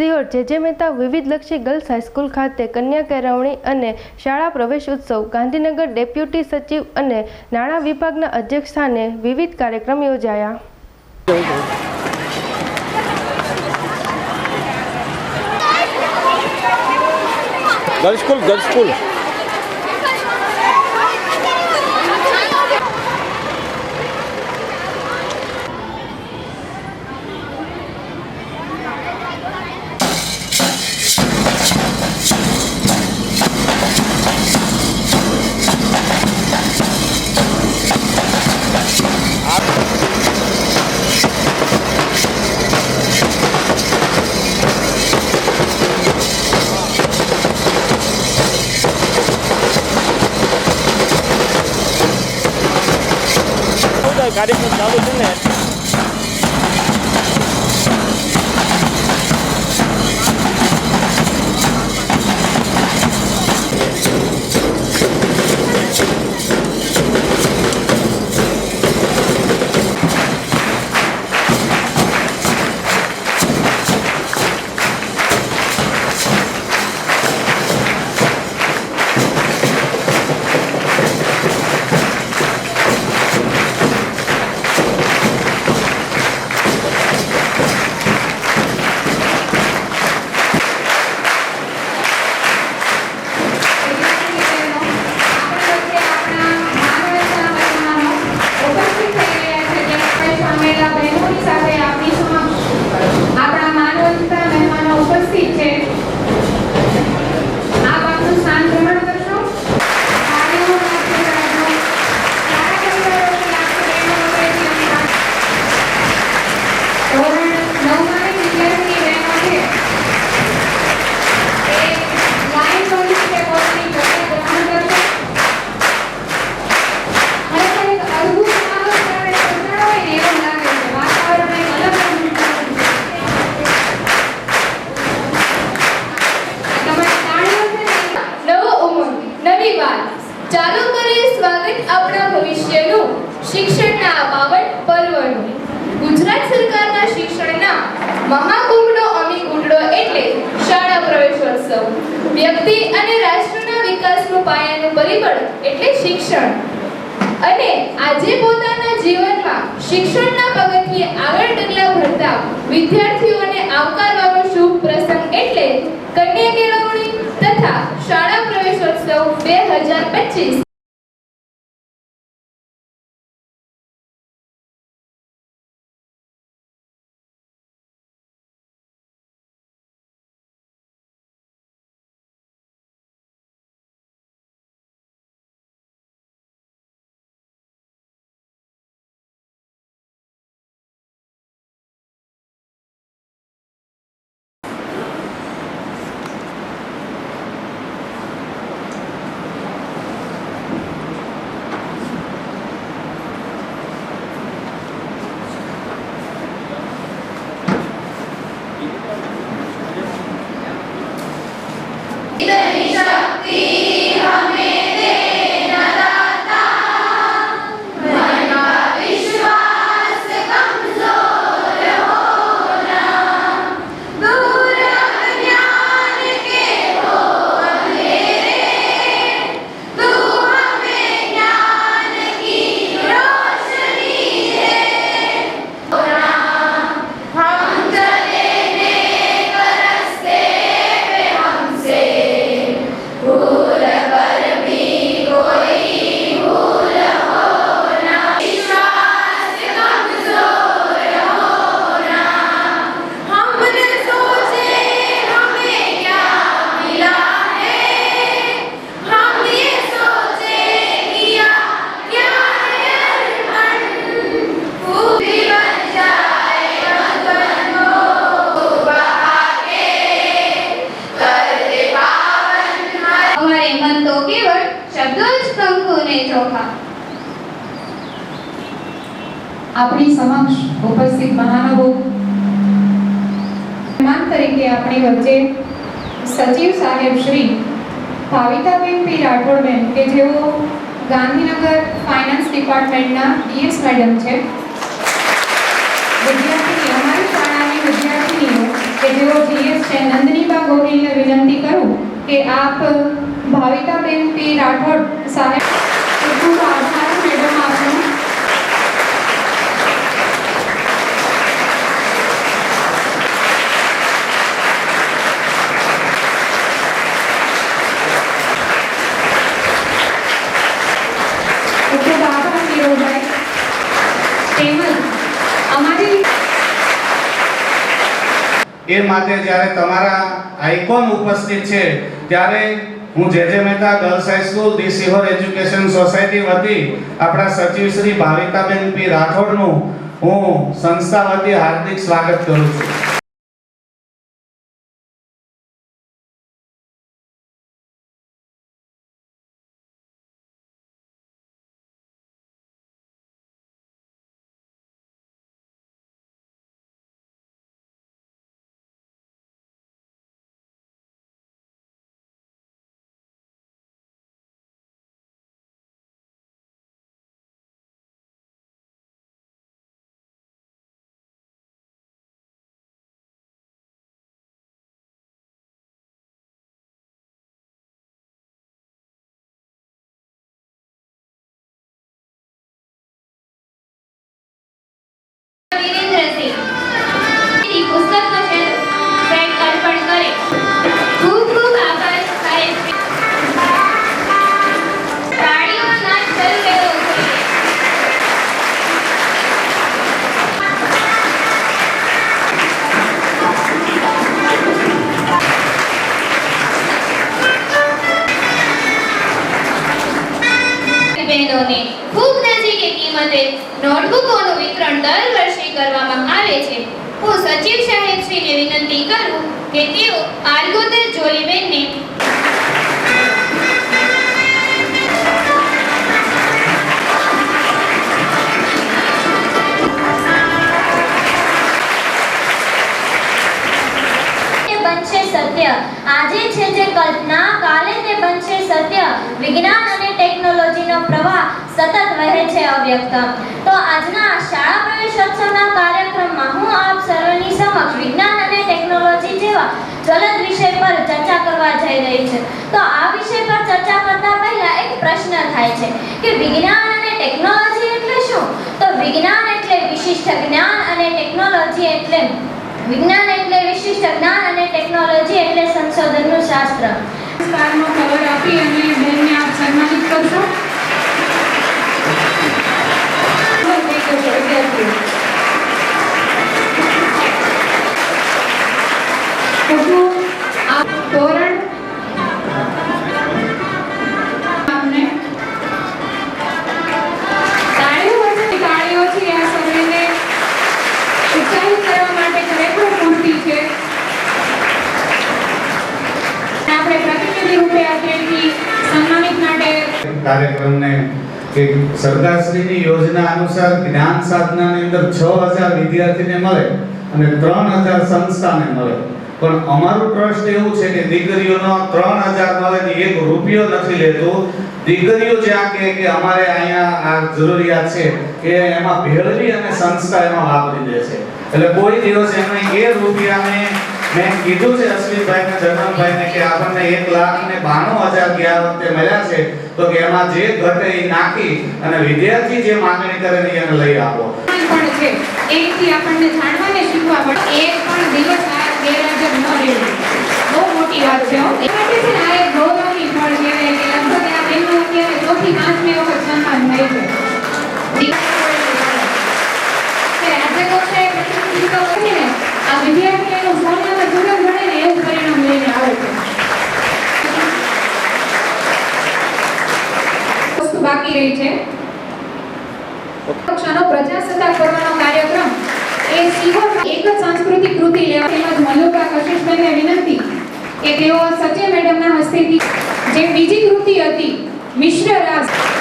સિહોર જે J Mehta વિવિધલક્ષી girls high school ખાતે કન્યા કેળવણી અને શાળા પ્રવેશ ઉત્સવ, ગાંધીનગર ડેપ્યુટી સચિવ અને નાણાં વિભાગના અધ્યક્ષ સ્થાને વિવિધ કાર્યક્રમ યોજાયા. Girls school girls school. બધા કાર્યક્રમ ચાલુ છે ને શિક્ષણના પર્વનું. ગુજરાત સરકારના શિક્ષણના મહાકુંભનો અમી કુંડળો એટલે શાળા પ્રવેશોત્સવ. વ્યક્તિ અને રાષ્ટ્રના વિકાસનું પાયાનું પરિબળ એટલે શિક્ષણ. અને આજે પોતાના જીવનમાં શિક્ષણના પગથિયે આગળ ડગલા ભરતા વિદ્યાર્થીઓને આવકારવાનો શુભ પ્રસંગ આપણી સમક્ષ ઉપસ્થિત મહાનુભવ મહેમાન તરીકે આપણી વચ્ચે સચિવ સાહેબ શ્રી ભાવિતાબેન પી રાઠોડબેન કે જેઓ ગાંધીનગર ફાઇનાન્સ ડિપાર્ટમેન્ટના ડીએસ મેડમ છે. વિદ્યાર્થીની અમારી શાળાની વિદ્યાર્થીનીઓ કે જેઓ જીએસ છે, નંદનીબા ગોહિલને વિનંતી કરું કે આપ ભાવિતાબેન પી રાઠોડ સાહેબ ખૂબ ખૂબ આભાર મેડમ આપનો ખૂબ ખૂબ આભાર નીરવભાઈ તેમજ અમારી એ માટે જ્યારે તમારા આઇકોન ઉપસ્થિત છે, ત્યારે હું J J Mehta girls high school the Sihor education society વતી આપણા સચિવ શ્રી ભાવિકાબેન પી રાઠોડનું હું સંસ્થા વતી હાર્દિક સ્વાગત કરું છું. અવ્યક્ત તો આજના શાળા પ્રવેશોત્સવના કાર્યક્રમમાં હું આપ સર્વની સમક્ષ વિજ્ઞાન અને ટેકનોલોજી જેવા જ્વલંત વિષય પર ચર્ચા કરવા જઈ રહી છે. તો આ વિષય પર ચર્ચા કરતા પહેલા એક પ્રશ્ન થાય છે કે વિજ્ઞાન અને ટેકનોલોજી એટલે શું? તો વિજ્ઞાન એટલે વિશિષ્ટ જ્ઞાન અને ટેકનોલોજી એટલે વિજ્ઞાન એટલે વિશિષ્ટ જ્ઞાન અને ટેકનોલોજી એટલે સંશોધનનું શાસ્ત્ર. પુરસ્કારનો કવર આપી અને બેનને આપ સન્માનિત કરશો. થઈ જશે વિદ્યાર્થીઓ ખૂબ આપ તોરણ સરકારશ્રીની યોજના અનુસાર જ્ઞાન સાધનાની અંદર છ હજાર વિદ્યાર્થીને મળે અને ત્રણ હજાર સંસ્થાને મળે. પણ અમારું ટ્રસ્ટ એવું છે કે દીકરીઓનો ત્રણ હજાર મળે ને એક રૂપિયો નથી લેતો. દીકરીઓ જ્યાં કહે કે અમારે અહીંયા આ જરૂરિયાત છે કે એમાં ભેળવી અને સંસ્થા એમાં વાપરી દે છે એટલે કોઈ દિવસ એમણે એ રૂપિયાને મેં કીધું છે અશ્વિનભાઈ ને જનમભાઈ ને કે આપણને એક લાખ ને બાણું હજાર ગયા વખતે મળ્યા છે, તો કે એમાં જે ઘટે એ નાખી અને વિદ્યાર્થી જે માંગણી કરે ને એને લઈ આપો. પણ છે એકથી આપણને જાણવાને શીખવા મળે એક પણ દિવસ આ ગેરહાજર ન રહેવું બહુ મોટી વાત છે હો. એ માટે છે ને આ એક ગૌરવની ફળ કહેવાય કે લગભગ આ બેનનું અત્યારે ચોથી પાંચમી વખત સન્માન થાય છે કે આજે કોઈને પ્રતિનિધિત્વ કરીને આ વિદ્યાર્થી એનું સોનામાં સુગંધ ગણે ને એવું પરિણામ લઈને આવે છે વસ્તુ બાકી રહી છે કક્ષાનો પ્રજાસત્તાક પર્વનો કાર્યક્રમ એ સિહોર એક જ સાંસ્કૃતિક કૃતિ લેવા તેમજ મલ્લુકા કશિશભાઈને વિનંતી કે તેઓ સચે મેડમના હસ્તેથી જે બીજી કૃતિ હતી, મિશ્ર રાસ થોડી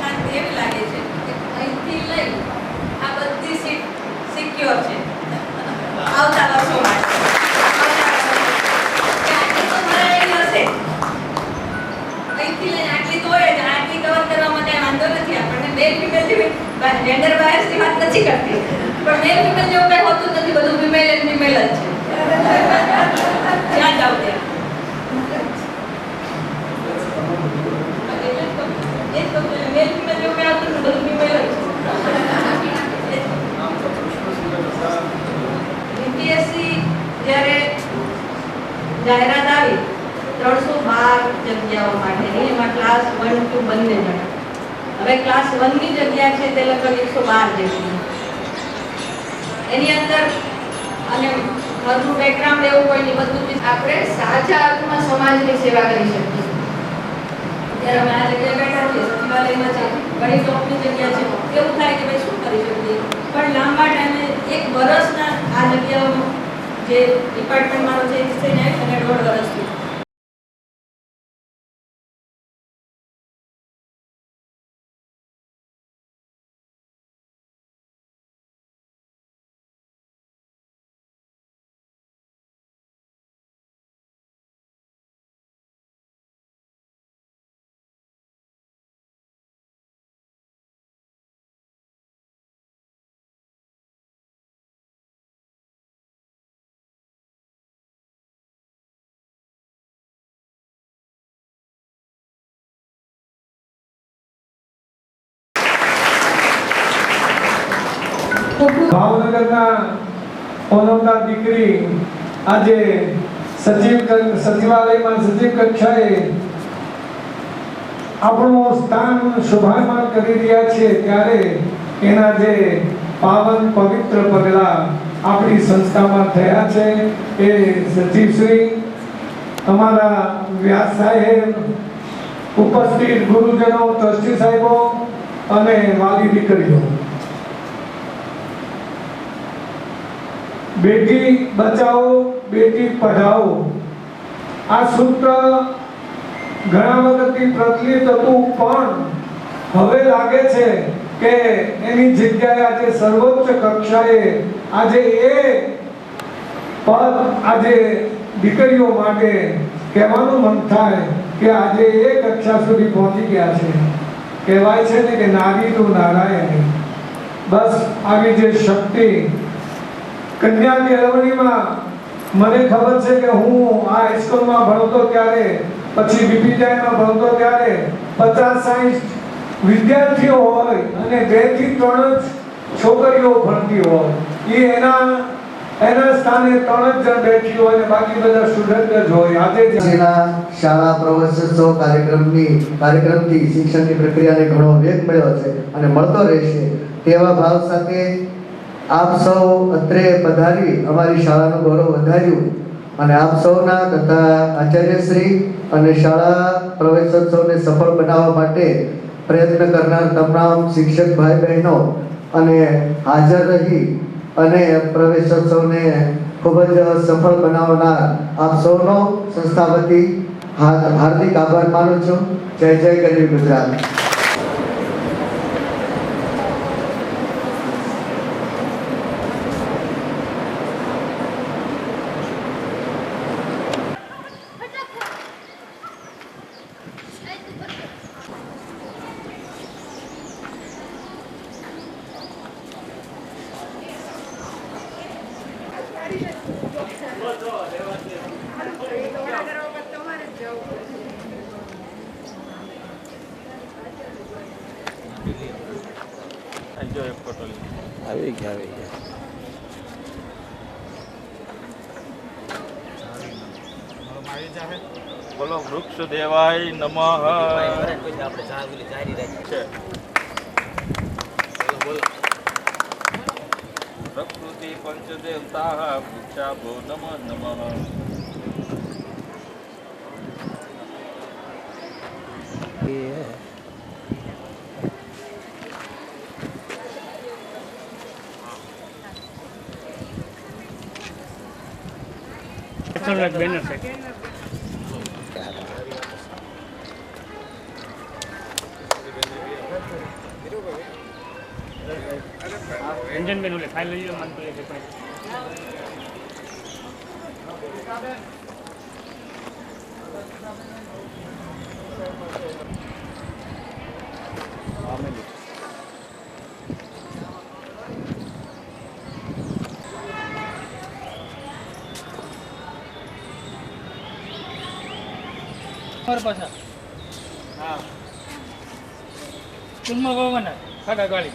શાંતિ એવી લાગે છે કે અહીંથી લઈ આ બધી સીટ સિક્યોર છે આવતા વર્ષો માટે આવતા વર્ષો માટે. કે આટલી તો ભરાયેલી હશે અહીંથી લઈને આટલી તો હોય જ આટલી કવર કરવામાં કાંઈ વાંધો નથી કરતી. પણ મેલ ફિમેલ જેવું કઈ હોતું નથી, બધું ફિમેલ એન્ડ ફિમેલ જ છે. જ્યાં જાવ ત્યાં મેલ ફિમેલ જેવું આવતું નથી, બધું ફિમેલ જ જ્યારે જાહેરાત આવી, ત્રણસો બાર જગ્યાઓ માટેની એમાં ક્લાસ વન ટુ બંને જણા. હવે ક્લાસ વનની જગ્યા છે તે લગભગ એકસો બાર જેટલી. એની અંદર અને ઘરનું બેકગ્રાઉન્ડ એવું હોય ને બધું જ આપણે સાચા અર્થમાં સમાજની સેવા કરી શકીએ. ત્યારે અમે આ જગ્યાએ બેઠા છીએ સચિવાલયમાં છે, ઘણી જોબની જગ્યા છે. એવું થાય કે ભાઈ શું કરી શકીએ? પણ લાંબા ટાઈમે એક વર્ષના આ જગ્યાઓ જે ડિપાર્ટમેન્ટ મારો છે એ અને દોઢ વર્ષથી ભાવનગરના ઓનવતા દીકરી આજે સચિવ સચિવાલયમાં સચિવ કક્ષાએ આપણું સ્થાન શોભાયમાન કરી રહ્યા છે. ત્યારે એના જે પાવન પવિત્ર પગલા આપણી સંસ્થામાં થયા છે. એ સચિવશ્રી અમારા વ્યાસ સાહેબ, ઉપસ્થિત ગુરુજનો, ટ્રસ્ટી સાહેબો અને વાલી દીકરીઓ. બેટી બચાવો, બેટી પઢાઓ આ સૂત્ર ઘણા વખતથી પ્રચલિત હતું, પણ હવે લાગે છે કે એની જગ્યાએ આજે સર્વોચ્ચ કક્ષાએ આજે એ પદ આજે દીકરીઓ માટે કહેવાનું મન થાય કે આજે એ કક્ષા સુધી પહોંચી ગયા છે. કહેવાય છે ને કે નારીનું નારાયણ. બસ આવી જે શક્તિ કન્યા કેળવણીમાં મને ખબર છે કે હું આ હાઈસ્કૂલમાં ભણતો ત્યારે, પછી બીપીટીઆઈમાં ભણતો ત્યારે પચાસ સાઠ વિદ્યાર્થીઓ હોય અને બેથી ત્રણ જ છોકરીઓ ભણતી હોય. એ એના એના સ્થાને ત્રણ જણ બેઠી હોય અને બાકી બધા સ્ટુડન્ટ જ હોય. આજે જે શાળા પ્રવેશોત્સવ કાર્યક્રમની, કાર્યક્રમથી શિક્ષણની પ્રક્રિયાને ઘણો વેગ મળ્યો છે અને મળતો રહેશે. તેવા ભાવ સાથે આપ સૌ અત્રે પધારી, અમારી શાળાનું ગૌરવ વધાર્યું અને આપ સૌના તથા આચાર્યશ્રી અને શાળા પ્રવેશોત્સવને સફળ બનાવવા માટે પ્રયત્ન કરનાર તમામ શિક્ષક ભાઈ બહેનો અને હાજર રહી અને પ્રવેશોત્સવને ખૂબ જ સફળ બનાવનાર આપ સૌનો સંસ્થા વતી હાર્દિક આભાર માનું છું. જય જય ગરીબ ગુજરાત. એક ફોટો આવી ગયા આવી ગયા. બોલો વૃક્ષ દેવાય નમઃ. પ્રકૃતિ પંચદેવતા વૃક્ષાભો નમ નમઃ. રંજનબેન ઓલે ફાઇલ લઈ લો મન તો એ પણ મારા પાછા. હા. ચૂરમા વાવવાના ખાડા ગાળી.